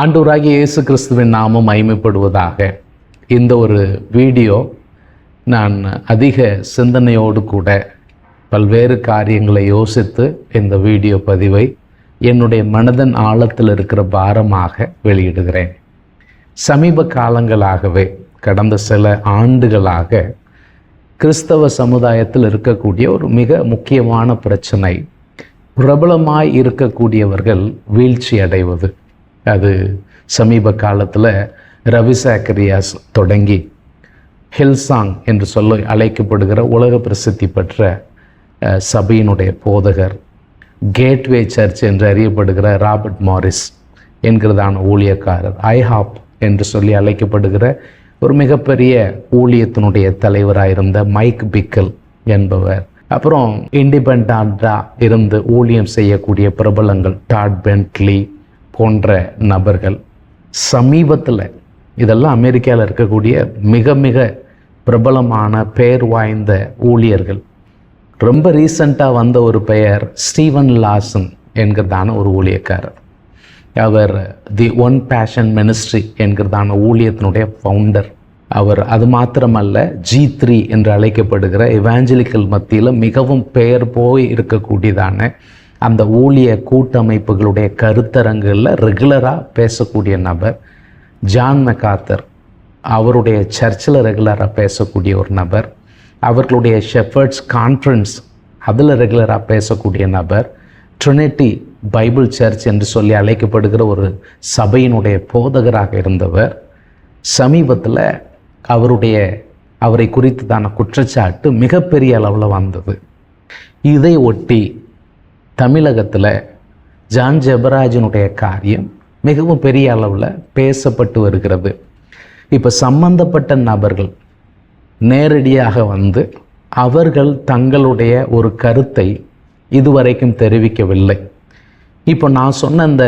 ஆண்டூராகி இயேசு கிறிஸ்துவின் நாமம் மகிமைப்படுவதாக. இந்த ஒரு வீடியோ நான் அதிக சிந்தனையோடு கூட பல்வேறு காரியங்களை யோசித்து இந்த வீடியோ பதிவை என்னுடைய மனதன் ஆழத்தில் இருக்கிற பாரமாக வெளியிடுகிறேன். சமீப காலங்களாகவே கடந்த சில ஆண்டுகளாக கிறிஸ்தவ சமுதாயத்தில் இருக்கக்கூடிய ஒரு மிக முக்கியமான பிரச்சனை பிரபலமாய் இருக்கக்கூடியவர்கள் வீழ்ச்சி அடைவது அது சமீப காலத்தில் ரவி சாக்கரியாஸ் தொடங்கி ஹில்சாங் என்று சொல்ல அழைக்கப்படுகிற உலக பிரசித்தி பெற்ற சபையினுடைய போதகர் கேட்வே சர்ச் என்று அறியப்படுகிற ராபர்ட் மாரிஸ் என்கிறதான ஊழியக்காரர் ஐஹாப் என்று சொல்லி அழைக்கப்படுகிற ஒரு மிகப்பெரிய ஊழியத்தினுடைய தலைவராக இருந்த மைக் பிக்கல் என்பவர். அப்புறம் இண்டிபெண்டாக இருந்து ஊழியம் செய்யக்கூடிய பிரபலங்கள் டாட் பென்ட்லி போன்ற நபர்கள் சமீபத்தில் இதெல்லாம் அமெரிக்காவில் இருக்கக்கூடிய மிக மிக பிரபலமான பெயர் வாய்ந்த ஊழியர்கள். ரொம்ப ரீசண்டாக வந்த ஒரு பெயர் ஸ்டீவன் லாசன் என்கிறதான ஒரு ஊழியக்காரர். அவர் தி ஒன் பேஷன் மினிஸ்ட்ரி என்கிறதான ஊழியத்தினுடைய ஃபவுண்டர். அவர் அது மாத்திரமல்ல ஜி த்ரீ என்று அழைக்கப்படுகிற இவாஞ்சலிக்கல் மத்தியில் மிகவும் பெயர் போய் இருக்கக்கூடியதான அந்த ஊழிய கூட்டமைப்புகளுடைய கருத்தரங்குகளில் ரெகுலராக பேசக்கூடிய நபர் ஜான் மெக்காத்தர் அவருடைய சர்ச்சில் ரெகுலராக பேசக்கூடிய ஒரு நபர் அவர்களுடைய ஷெஃபர்ட்ஸ் கான்ஃபரன்ஸ் அதில் ரெகுலராக பேசக்கூடிய நபர் ட்ரினிட்டி பைபிள் சர்ச் என்று சொல்லி அழைக்கப்படுகிற ஒரு சபையினுடைய போதகராக இருந்தவர். சமீபத்தில் அவருடைய அவரை குறித்ததான குற்றச்சாட்டு மிகப்பெரிய அளவில் வந்தது. இதை ஒட்டி தமிழகத்தில் ஜான் ஜெபராஜனுடைய காரியம் மிகவும் பெரிய அளவில் பேசப்பட்டு வருகிறது. இப்போ சம்பந்தப்பட்ட நபர்கள் நேரடியாக வந்து அவர்கள் தங்களுடைய ஒரு கருத்தை இதுவரைக்கும் தெரிவிக்கவில்லை. இப்போ நான் சொன்ன இந்த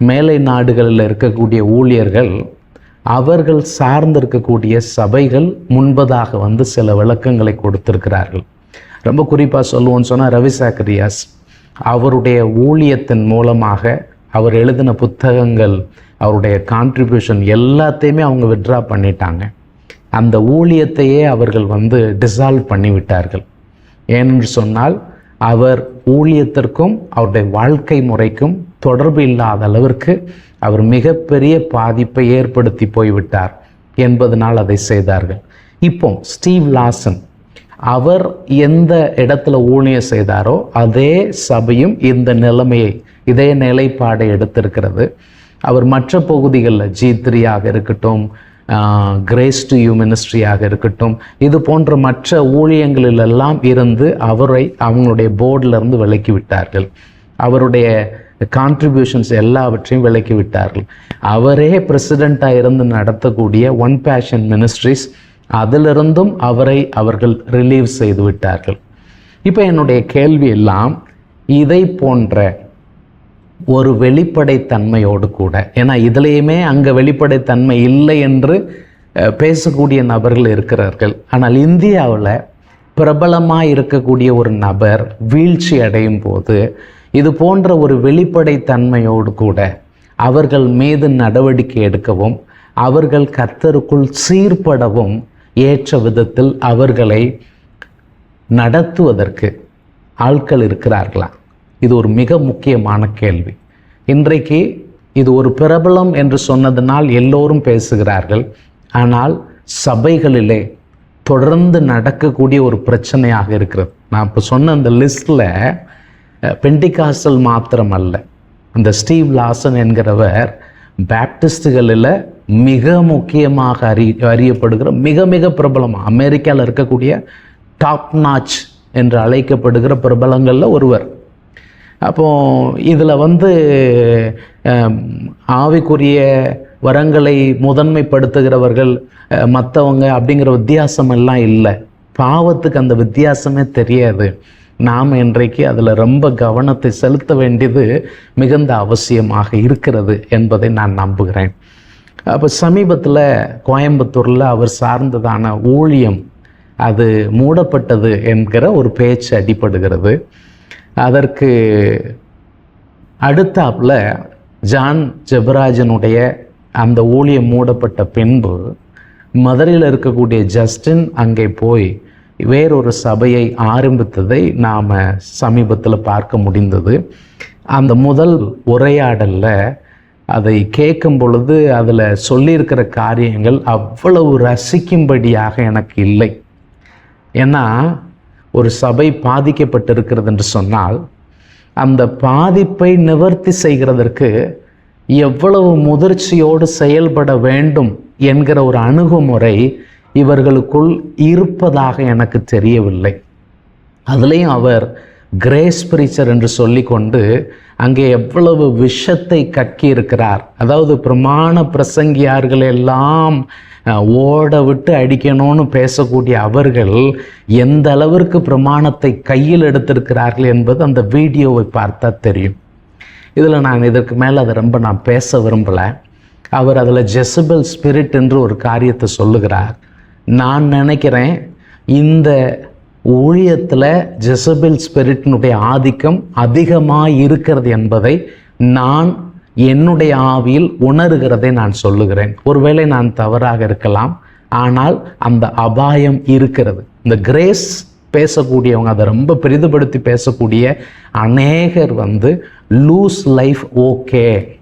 மேலை நாடுகளில் இருக்கக்கூடிய ஊழியர்கள் அவர்கள் சார்ந்திருக்கக்கூடிய சபைகள் முன்பதாக வந்து சில விளக்கங்களை கொடுத்திருக்கிறார்கள். ரொம்ப குறிப்பாக சொல்லுவோன்னு சொன்னால் ரவி சாக்கரியாஸ் அவருடைய ஊழியத்தின் மூலமாக அவர் எழுதின புத்தகங்கள் அவருடைய கான்ட்ரிபியூஷன் எல்லாத்தையுமே அவங்க விட்ரா பண்ணிட்டாங்க. அந்த ஊழியத்தையே அவர்கள் வந்து டிசால்வ் பண்ணிவிட்டார்கள். ஏனென்று சொன்னால் அவர் ஊழியத்திற்கும் அவருடைய வாழ்க்கை முறைக்கும் தொடர்பு இல்லாத அளவிற்கு அவர் மிகப்பெரிய பாதிப்பை ஏற்படுத்தி போய்விட்டார் என்பதனால் அதை செய்தார்கள். இப்போ ஸ்டீவ் லாசன் அவர் எந்த இடத்துல ஊழியம் செய்தாரோ அதே சபையும் இந்த நிலைமையை இதே நிலைப்பாடை எடுத்திருக்கிறது. அவர் மற்ற பகுதிகளில் ஜி த்ரீயாக இருக்கட்டும் கிரேஸ் டு யூ மினிஸ்ட்ரியாக இருக்கட்டும் இது போன்ற மற்ற ஊழியங்களிலெல்லாம் இருந்து அவரை அவங்களுடைய போர்டிலிருந்து விலக்கி விட்டார்கள். அவருடைய கான்ட்ரிபியூஷன்ஸ் எல்லாவற்றையும் விலக்கி விட்டார்கள். அவரே பிரசிடெண்ட்டாக இருந்து நடத்தக்கூடிய ஒன் பேஷன் மினிஸ்ட்ரிஸ் அதிலிருந்தும் அவரை அவர்கள் ரிலீவ் செய்து விட்டார்கள். இப்போ என்னுடைய கேள்வி எல்லாம் இதை போன்ற ஒரு வெளிப்படைத்தன்மையோடு கூட ஏன்னா இதுலேயுமே அங்கே வெளிப்படைத்தன்மை இல்லை என்று பேசக்கூடிய நபர்கள் இருக்கிறார்கள். ஆனால் இந்தியாவில் பிரபலமாக இருக்கக்கூடிய ஒரு நபர் வீழ்ச்சி அடையும் போது இது போன்ற ஒரு வெளிப்படைத்தன்மையோடு கூட அவர்கள் மீது நடவடிக்கை எடுக்கவும் அவர்கள் கர்த்தருக்குள் சீர்படவும் ஏற்ற விதத்தில் அவர்களை நடத்துவதற்கு ஆட்கள் இருக்கிறார்களா? இது ஒரு மிக முக்கியமான கேள்வி. இன்றைக்கு இது ஒரு பிரபலம் என்று சொன்னதனால் எல்லோரும் பேசுகிறார்கள். ஆனால் சபைகளிலே தொடர்ந்து நடக்கக்கூடிய ஒரு பிரச்சனையாக இருக்கிறது. நான் இப்போ சொன்ன அந்த லிஸ்ட்டில் பெண்டிகாசல் மாத்திரம் அல்ல அந்த ஸ்டீவ் லாசன் என்கிறவர் பேப்டிஸ்டுகளில் மிக முக்கியமாக அறி அறியப்படுகிற மிக மிக பிரபலமாக அமெரிக்காவில் இருக்கக்கூடிய டாப் நாச் என்று அழைக்கப்படுகிற பிரபலங்களில் ஒருவர். அப்போ இதில் வந்து ஆவிக்குரிய வரங்களை முதன்மைப்படுத்துகிறவர்கள் மற்றவங்க அப்படிங்கிற வித்தியாசம் எல்லாம் இல்லை. பாவத்துக்கு அந்த வித்தியாசமே தெரியாது. நாம் இன்றைக்கு அதில் ரொம்ப கவனத்தை செலுத்த வேண்டியது மிகுந்த அவசியமாக இருக்கிறது என்பதை நான் நம்புகிறேன். அப்போ சமீபத்தில் கோயம்புத்தூரில் அவர் சார்ந்ததான ஊழியம் அது மூடப்பட்டது என்கிற ஒரு பேச்சு அடிபடுகிறது. அதற்கு அடுத்தாப்பில் ஜான் ஜெபராஜனுடைய அந்த ஊழியம் மூடப்பட்ட பின்பு மதுரையில் இருக்கக்கூடிய ஜஸ்டின் அங்கே போய் வேறொரு சபையை ஆரம்பித்ததை நாம் சமீபத்தில் பார்க்க முடிந்தது. அந்த முதல் உரையாடலில் அதை கேட்கும் பொழுது அதில் சொல்லியிருக்கிற காரியங்கள் அவ்வளவு ரசிக்கும்படியாக எனக்கு இல்லை. ஏன்னா ஒரு சபை பாதிக்கப்பட்டிருக்கிறது என்று சொன்னால் அந்த பாதிப்பை நிவர்த்தி செய்கிறதற்கு எவ்வளவு முதிர்ச்சியோடு செயல்பட வேண்டும் என்கிற ஒரு அணுகுமுறை இவர்களுக்குள் இருப்பதாக எனக்கு தெரியவில்லை. அதுலேயும் அவர் கிரேஸ் பிரீச்சர் என்று சொல்லிக்கொண்டு அங்கே எவ்வளவு விஷத்தை கக்கி இருக்கிறார் அதாவது பிரமாண பிரசங்கியார்கள் எல்லாம் ஓட விட்டு அடிக்கணும்னு பேசக்கூடிய அவர்கள் எந்த அளவிற்கு பிரமாணத்தை கையில் எடுத்திருக்கிறார்கள் என்பது அந்த வீடியோவை பார்த்தா தெரியும். இதில் நான் இதற்கு மேலே அதை ரொம்ப நான் பேச விரும்பலை. அவர் அதில் ஜெசபல் ஸ்பிரிட் என்று ஒரு காரியத்தை சொல்லுகிறார். நான் நினைக்கிறேன் இந்த ஊழியத்தில் ஜெசபில் ஸ்பிரிட்டினுடைய ஆதிக்கம் அதிகமாக இருக்கிறது என்பதை நான் என்னுடைய ஆவியில் உணர்கிறதை நான் சொல்லுகிறேன். ஒருவேளை நான் தவறாக இருக்கலாம் ஆனால் அந்த அபாயம் இருக்கிறது. இந்த கிரேஸ் பேசக்கூடியவங்க அதை ரொம்ப பெரிதுபடுத்தி பேசக்கூடிய அநேகர் வந்து லூஸ் லைஃப் ஓகே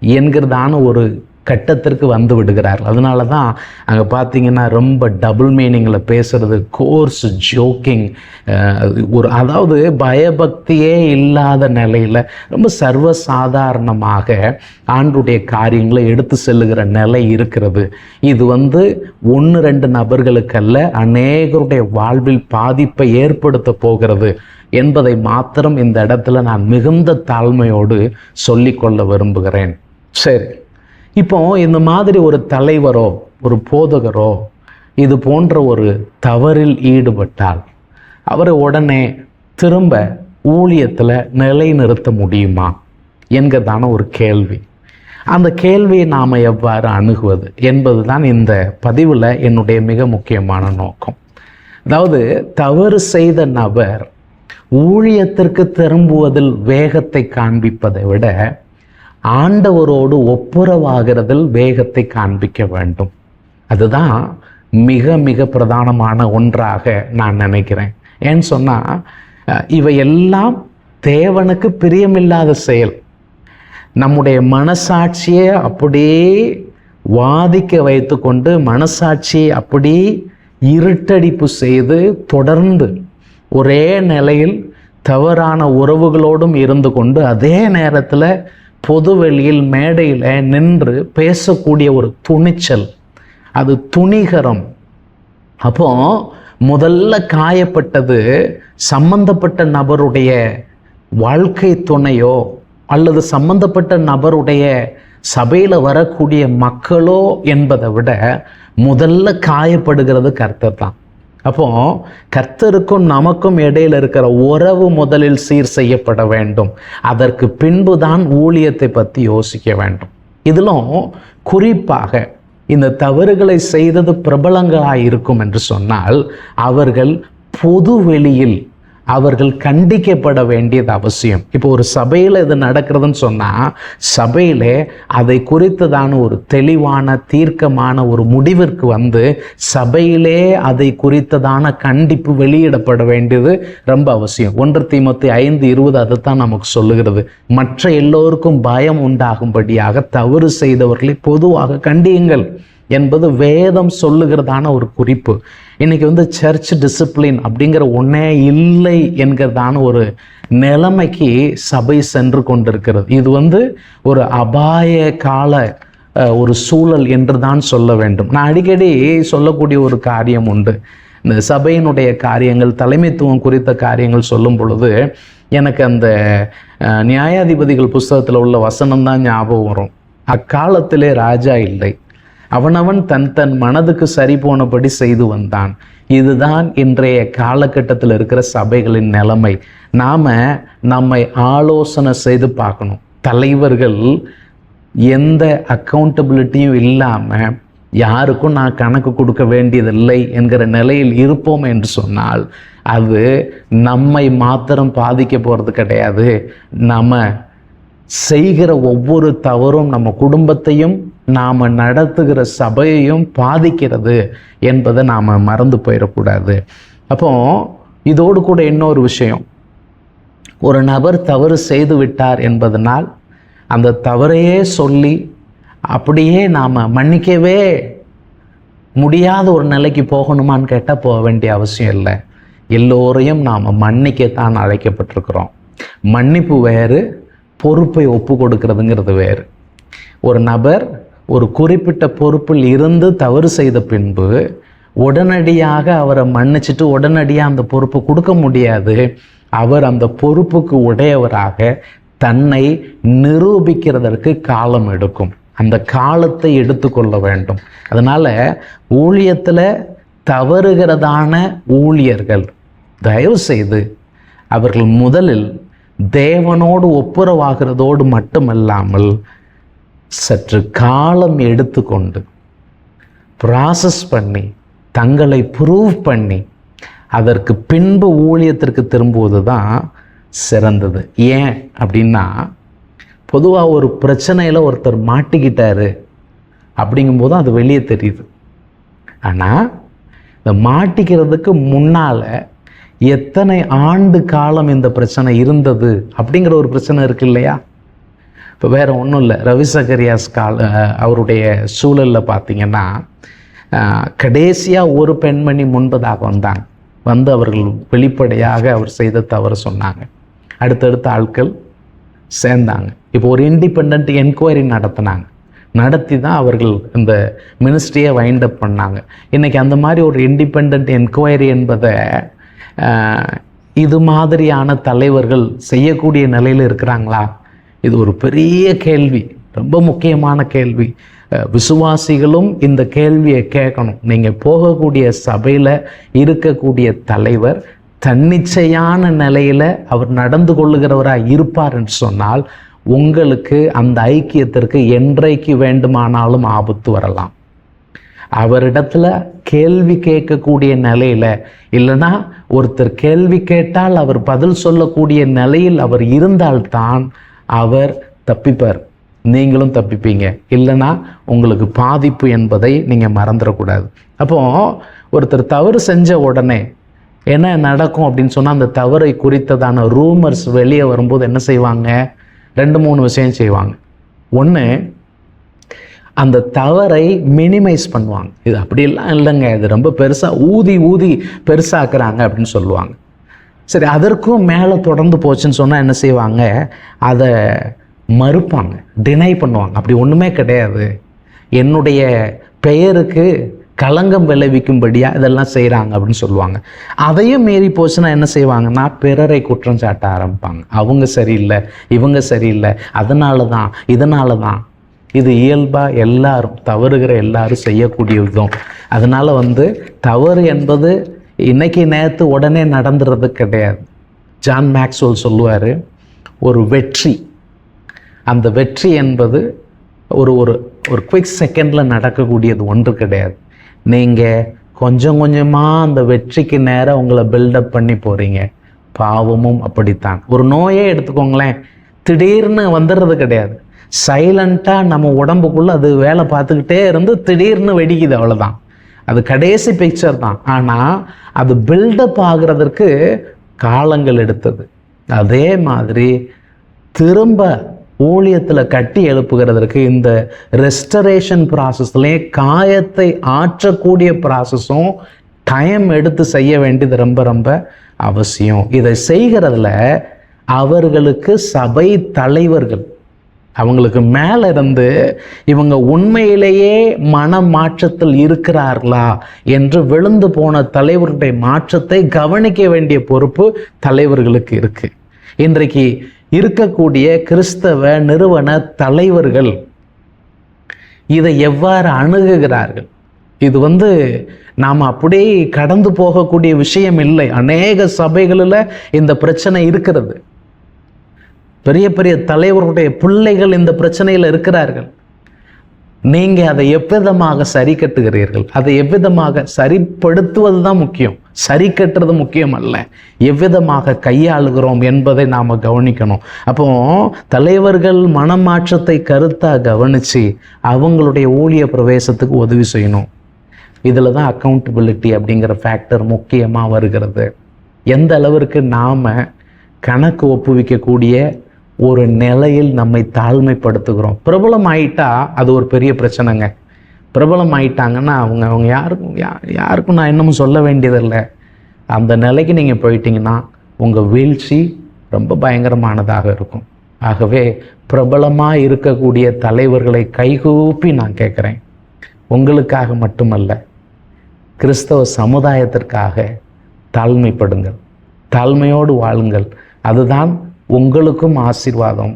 என்கிறதான ஒரு கட்டத்திற்கு வந்து விடுகிறார்கள். அதனால தான் அங்கே பார்த்தீங்கன்னா ரொம்ப டபுள் மீனிங்கில் பேசுகிறது கோர்ஸ் ஜோக்கிங் ஒரு அதாவது பயபக்தியே இல்லாத நிலையில் ரொம்ப சர்வசாதாரணமாக ஆண்டுடைய காரியங்களை எடுத்து செல்லுகிற நிலை இருக்கிறது. இது வந்து ஒன்று ரெண்டு நபர்களுக்கல்ல அநேகருடைய வாழ்வில் பாதிப்பை ஏற்படுத்த போகிறது என்பதை மாத்திரம் இந்த இடத்துல நான் மிகுந்த தாழ்மையோடு சொல்லிக்கொள்ள விரும்புகிறேன். சரி. இப்போ இந்த மாதிரி ஒரு தலைவரோ ஒரு போதகரோ இது போன்ற ஒரு தவறில் ஈடுபட்டால் அவரை உடனே திரும்ப ஊழியத்தில் நிலைநிறுத்த முடியுமா? என்கிறதான ஒரு கேள்வி. அந்த கேள்வியை நாம் எவ்வாறு அணுகுவது என்பது தான் இந்த பதிவில் என்னுடைய மிக முக்கியமான நோக்கம். அதாவது தவறு செய்த நபர் ஊழியத்திற்கு திரும்புவதில் வேகத்தை காண்பிப்பதை விட ஆண்டவரோடு ஒப்புரவாகிறதில் வேகத்தை காண்பிக்க வேண்டும். அதுதான் மிக மிக பிரதானமான ஒன்றாக நான் நினைக்கிறேன். ஏன்னு சொன்னால் இவையெல்லாம் தேவனுக்கு பிரியமில்லாத செயல். நம்முடைய மனசாட்சியை அப்படியே வாதிக்க வைத்துக்கொண்டு மனசாட்சியை அப்படியே இருட்டடிப்பு செய்து தொடர்ந்து ஒரே நிலையில் தவறான உறவுகளோடும் இருந்து கொண்டு அதே நேரத்தில் பொதுவெளியில் மேடையில் நின்று பேசக்கூடிய ஒரு துணிச்சல். அது துணிகரம். அப்போ முதல்ல காயப்பட்டது சம்பந்தப்பட்ட நபருடைய வாழ்க்கை துணையோ அல்லது சம்பந்தப்பட்ட நபருடைய சபையில் வரக்கூடிய மக்களோ என்பதை விட முதல்ல காயப்படுகிறது கர்த்தர் தான் அப்போ கர்த்தருக்கும் நமக்கும் இடையில இருக்கிற உறவு முதலில் சீர் செய்யப்பட வேண்டும். அதற்கு பின்பு தான் ஊழியத்தை பற்றி யோசிக்க வேண்டும். இதிலும் குறிப்பாக இந்த தவறுகளை செய்தது பிரபலங்களாக இருக்கும் என்று சொன்னால் அவர்கள் பொது வெளியில் அவர்கள் கண்டிக்கப்பட வேண்டியது அவசியம். இப்போ ஒரு சபையில் இது நடக்கிறதுன்னு சொன்னால் சபையில் அதை குறித்ததான ஒரு தெளிவான தீர்க்கமான ஒரு முடிவிற்கு வந்து சபையிலே அதை குறித்ததான கண்டிப்பு வெளியிடப்பட வேண்டியது ரொம்ப அவசியம். ஒன்று தீமத்தி ஐந்து இருபது அதைத்தான் நமக்கு சொல்லுகிறது. மற்ற எல்லோருக்கும் பயம் உண்டாகும்படியாக தவறு செய்தவர்களை பொதுவாக கண்டியுங்கள் என்பது வேதம் சொல்லுகிறதான ஒரு குறிப்பு. இன்றைக்கி வந்து சர்ச் டிசிப்ளின் அப்படிங்கிற ஒன்றே இல்லை என்கிறதான ஒரு நிலைமைக்கு சபை சென்று கொண்டிருக்கிறது. இது வந்து ஒரு அபாய கால ஒரு சூழல் என்று தான் சொல்ல வேண்டும். நான் அடிக்கடி சொல்லக்கூடிய ஒரு காரியம் உண்டு. இந்த சபையினுடைய காரியங்கள் தலைமைத்துவம் குறித்த காரியங்கள் சொல்லும் பொழுது எனக்கு அந்த நியாயாதிபதிகள் புஸ்தகத்தில் உள்ள வசனம் தான் ஞாபகம் வரும். அக்காலத்திலே ராஜா இல்லை. அவனவன் தன் தன் மனதுக்கு சரி போனபடி செய்து வந்தான். இதுதான் இன்றைய காலகட்டத்தில் இருக்கிற சபைகளின் நிலைமை. நாம் நம்மை ஆலோசனை செய்து பார்க்கணும். தலைவர்கள் எந்த அக்கௌண்டபிலிட்டியும் இல்லாமல் யாருக்கும் நான் கணக்கு கொடுக்க வேண்டியதில்லை என்கிற நிலையில் இருப்போம் என்று சொன்னால் அது நம்மை மாத்திரம் பாதிக்க போகிறது கிடையாது. நம்ம செய்கிற ஒவ்வொரு தவறும் நம்ம குடும்பத்தையும் நாம் நடத்துகிற சபையையும் பாதிக்கிறது என்பதை நாம் மறந்து போயிடக்கூடாது. அப்போ இதோடு கூட இன்னொரு விஷயம். ஒரு நபர் தவறு செய்து விட்டார் என்பதனால் அந்த தவறையே சொல்லி அப்படியே நாம் மன்னிக்கவே முடியாத ஒரு நிலைக்கு போகணுமான்னு கேட்டால் போக வேண்டிய அவசியம் இல்லை. எல்லோரையும் நாம் மன்னிக்கத்தான் அழைக்கப்பட்டிருக்கிறோம். மன்னிப்பு வேறு பொறுப்பை ஒப்பு கொடுக்கறதுங்கிறது வேறு. ஒரு நபர் ஒரு குறிப்பிட்ட பொறுப்பில் இருந்து தவறு செய்த பின்பு உடனடியாக அவரை மன்னிச்சிட்டு உடனடியாக அந்த பொறுப்பை கொடுக்க முடியாது. அவர் அந்த பொறுப்புக்கு உடையவராக தன்னை நிரூபிக்கிறதற்கு காலம் எடுக்கும். அந்த காலத்தை எடுத்துக்கொள்ள வேண்டும். அதனால் ஊழியத்தில் தவறுகிறதான ஊழியர்கள் தயவு செய்து அவர்கள் முதலில் தேவனோடு ஒப்புரவாகிறதோடு மட்டுமல்லாமல் சற்று காலம் எடுத்துக்கொண்டு ப்ராசஸ் பண்ணி தங்களை ப்ரூவ் பண்ணி அதற்கு பின்பு ஊழியத்திற்கு திரும்புவது தான் சிறந்தது. ஏன் அப்படின்னா பொதுவாக ஒரு பிரச்சனையில் ஒருத்தர் மாட்டிக்கிட்டாரு அப்படிங்கும்போது அது வெளியே தெரியுது. ஆனால் இந்த மாட்டிக்கிறதுக்கு முன்னால் எத்தனை ஆண்டு காலம் இந்த பிரச்சனை இருந்தது அப்படிங்கிற ஒரு பிரச்சனை இருக்கு இல்லையா? இப்போ வேறு ஒன்றும் இல்லை. ரவிசகரியாஸ் கால அவருடைய சூழலில் பார்த்தீங்கன்னா கடைசியாக ஒரு பெண்மணி முன்பதாக வந்தாங்க வந்து அவர்கள் வெளிப்படையாக அவர் செய்த தவறு சொன்னாங்க. அடுத்தடுத்த ஆட்கள் சேர்ந்தாங்க. இப்போ ஒரு இண்டிபெண்ட் என்கொயரி நடத்தினாங்க. நடத்தி தான் அவர்கள் இந்த மினிஸ்ட்ரியை வைண்ட் அப் பண்ணாங்க. இன்றைக்கி அந்த மாதிரி ஒரு இண்டிபெண்ட் என்கொயரி என்பதை இது மாதிரியான தலைவர்கள் செய்யக்கூடிய நிலையில் இருக்கிறாங்களா? இது ஒரு பெரிய கேள்வி ரொம்ப முக்கியமான கேள்வி. விசுவாசிகளும் இந்த கேள்வியை கேட்கணும். நீங்கள் போகக்கூடிய சபையில் இருக்கக்கூடிய தலைவர் தன்னிச்சையான நிலையில் அவர் நடந்து கொள்ளுகிறவராக இருப்பார்ன்னு சொன்னால் உங்களுக்கு அந்த ஐக்கியத்திற்கு என்றைக்கு வேண்டுமானாலும் ஆபத்து வரலாம். அவரிடத்துல கேள்வி கேட்கக்கூடிய நிலையில இல்லைன்னா ஒருத்தர் கேள்வி கேட்டால் அவர் பதில் சொல்லக்கூடிய நிலையில் அவர் இருந்தால்தான் அவர் தப்பிப்பார். நீங்களும் தப்பிப்பீங்க. இல்லைன்னா உங்களுக்கு பாதிப்பு என்பதை நீங்கள் மறந்துடக்கூடாது. அப்போ ஒருத்தர் தவறு செஞ்ச உடனே என்ன நடக்கும் அப்படின்னு சொன்னால் அந்த தவறை குறித்ததான ரூமர்ஸ் வெளியே வரும்போது என்ன செய்வாங்க? ரெண்டு மூணு விஷயம் செய்வாங்க. ஒன்று அந்த தவறை மினிமைஸ் பண்ணுவாங்க. இது அப்படியெல்லாம் இல்லைங்க. இது ரொம்ப பெருசாக ஊதி ஊதி பெருசாக்குறாங்க அப்படின்னு சொல்லுவாங்க. சரி அதற்கும் மேலே தொடர்ந்து போச்சுன்னு சொன்னால் என்ன செய்வாங்க? அதை மறுப்பாங்க டினை பண்ணுவாங்க. அப்படி ஒன்றுமே கிடையாது. என்னுடைய பெயருக்கு களங்கம் விளைவிக்கும்படியாக இதெல்லாம் செய்கிறாங்க அப்படின்னு சொல்லுவாங்க. அதையும் மீறி போச்சுன்னா என்ன செய்வாங்கன்னா பிறரை குற்றம் சாட்ட ஆரம்பிப்பாங்க. அவங்க சரியில்லை இவங்க சரியில்லை அதனால தான் இதனால தான் இது இயல்பாக எல்லாரும் தவறுகிற எல்லாரும் செய்யக்கூடிய விதம் அதனால் வந்து தவறு என்பது இன்னைக்கு நேற்று உடனே நடந்துறது கிடையாது. ஜான் மேக்ஸ்வெல் சொல்லுவார் ஒரு வெற்றி. அந்த வெற்றி என்பது ஒரு ஒரு ஒரு குவிக் செகண்டில் நடக்கக்கூடியது ஒன்று கிடையாது. நீங்கள் கொஞ்சம் கொஞ்சமாக அந்த வெற்றிக்கு நேரம் உங்களை பில்டப் பண்ணி போகிறீங்க பாவமும் அப்படித்தான். ஒரு நோயே எடுத்துக்கோங்களேன் திடீர்னு வந்துடுறது கிடையாது. சைலண்ட்டாக நம்ம உடம்புக்குள்ளே அது வேலை பார்த்துக்கிட்டே இருந்து திடீர்னு வெடிக்குது அவ்வளோதான் அது கடைசி பிக்சர் தான். ஆனால் அது பில்டப் ஆகிறதற்கு காலங்கள் எடுத்தது. அதே மாதிரி திரும்ப ஊழியத்தில் கட்டி எழுப்புகிறதற்கு இந்த ரெஸ்டரேஷன் ப்ராசஸ்லேயே காயத்தை ஆற்றக்கூடிய ப்ராசஸும் டைம் எடுத்து செய்ய வேண்டியது ரொம்ப ரொம்ப அவசியம். இதை செய்கிறதுல அவர்களுக்கு சபை தலைவர்கள் அவங்களுக்கு மேலே இருந்து இவங்க உண்மையிலேயே மன மாற்றத்தில் இருக்கிறார்களா என்று விழுந்து போன தலைவருடைய மாற்றத்தை கவனிக்க வேண்டிய பொறுப்பு தலைவர்களுக்கு இருக்குது இன்றைக்கு இருக்கக்கூடிய கிறிஸ்தவ நிறுவன தலைவர்கள் இதை எவ்வாறு அணுகுகிறார்கள்? இது வந்து நாம் அப்படியே கடந்து போகக்கூடிய விஷயம் இல்லை. அநேக சபைகளில் இந்த பிரச்சனை இருக்கிறது. பெரிய பெரிய தலைவர்களுடைய பிள்ளைகள் இந்த பிரச்சனையில் இருக்கிறார்கள். நீங்கள் அதை எவ்விதமாக சரி கட்டுகிறீர்கள்? அதை எவ்விதமாக சரிப்படுத்துவது தான் முக்கியம். சரி கட்டுறது முக்கியம் அல்ல. எவ்விதமாக கையாளுகிறோம் என்பதை நாம் கவனிக்கணும். அப்போ தலைவர்கள் மனமாற்றத்தை கருத்தாக கவனித்து அவங்களுடைய ஊழிய பிரவேசத்துக்கு உதவி செய்யணும். இதில் தான் அக்கௌண்டபிலிட்டி அப்படிங்கிற ஃபேக்டர் முக்கியமாக வருகிறது. எந்த அளவிற்கு நாம் கணக்கு ஒப்புவிக்கக்கூடிய ஒரு நிலையில் நம்மை தாழ்மைப்படுத்துகிறோம். பிரபலம் ஆயிட்டா அது ஒரு பெரிய பிரச்சனைங்க. பிரபலம் ஆயிட்டாங்கன்னா அவங்க அவங்க யாருக்கும் யா யாருக்கும் நான் இன்னமும் சொல்ல வேண்டியதில்லை. அந்த நிலைக்கு நீங்கள் போயிட்டீங்கன்னா உங்கள் வீழ்ச்சி ரொம்ப பயங்கரமானதாக இருக்கும். ஆகவே பிரபலமாக இருக்கக்கூடிய தலைவர்களை கைகூப்பி நான் கேட்குறேன். உங்களுக்காக மட்டுமல்ல கிறிஸ்தவ சமுதாயத்திற்காக தாழ்மைப்படுங்கள். தாழ்மையோடு வாழுங்கள். அதுதான் உங்களுக்கும் ஆசீர்வாதம்.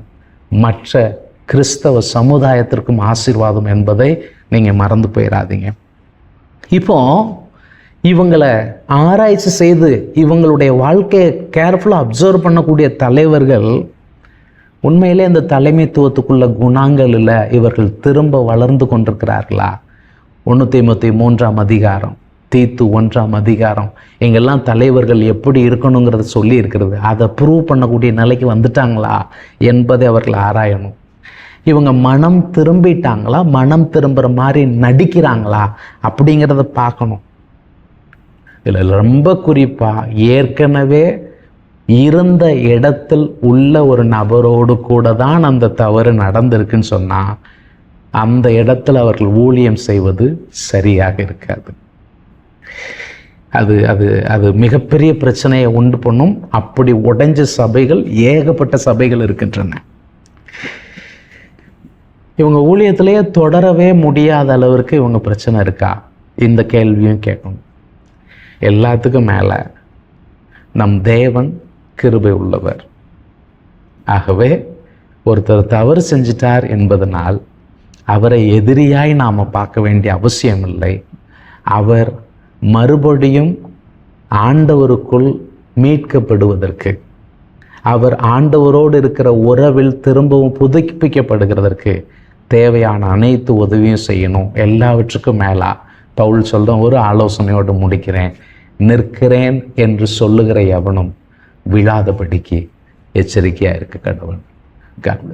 மற்ற கிறிஸ்தவ சமுதாயத்திற்கும் ஆசீர்வாதம் என்பதை நீங்கள் மறந்து போயிடாதீங்க இப்போ இவங்களை ஆராய்ச்சி செய்து இவங்களுடைய வாழ்க்கையை கேர்ஃபுல்லாக அப்சர்வ் பண்ணக்கூடிய தலைவர்கள் உண்மையிலே இந்த தலைமைத்துவத்துக்குள்ள குணங்களில் இவர்கள் திரும்ப வளர்ந்து கொண்டிருக்கிறார்களா? ஒன்று தீமத்தி மூன்றாம் அதிகாரம். தீத்து ஒன்றாம் அதிகாரம். எங்கெல்லாம் தலைவர்கள் எப்படி இருக்கணுங்கிறத சொல்லி இருக்கிறது அதை ப்ரூவ் பண்ணக்கூடிய நிலைக்கு வந்துட்டாங்களா என்பதை அவர்கள் ஆராயணும். இவங்க மனம் திரும்பிட்டாங்களா? மனம் திரும்புகிற மாதிரி நடிக்கிறாங்களா? அப்படிங்கிறத பார்க்கணும். இதில் ரொம்ப குறிப்பாக ஏற்கனவே இருந்த இடத்தில் உள்ள ஒரு நபரோடு கூட தான் அந்த தவறு நடந்திருக்குன்னு சொன்னால் அந்த இடத்துல அவர்கள் ஊழியம் செய்வது சரியாக இருக்காது. அது அது அது மிகப்பெரிய பிரச்சனையை உண்டு பண்ணும். அப்படி உடைஞ்ச சபைகள் ஏகப்பட்ட சபைகள் இருக்கின்றன. இவங்க ஊழியத்திலேயே தொடரவே முடியாத அளவிற்கு இவங்க பிரச்சனை இருக்கா? இந்த கேள்வியும் கேட்கணும். எல்லாத்துக்கும் மேலே நம் தேவன் கிருபை உள்ளவர். ஆகவே ஒருத்தர் தவறு செஞ்சிட்டார் என்பதனால் அவரை எதிரியாய் நாம் பார்க்க வேண்டிய அவசியம் இல்லை அவர் மறுபடியும் ஆண்டவருக்குள் மீட்கப்படுவதற்கு அவர் ஆண்டவரோடு இருக்கிற உறவில் திரும்பவும் புதுப்பிக்கப்படுகிறதற்கு தேவையான அனைத்து உதவியும் செய்யணும். எல்லாவற்றுக்கும் மேலா பவுல் சொல்கிறோம் ஒரு ஆலோசனையோடு முடிக்கிறேன். நிற்கிறேன் என்று சொல்லுகிற எவனும் விழாதபடிக்கு எச்சரிக்கையாக இருக்க கடவுள். காட்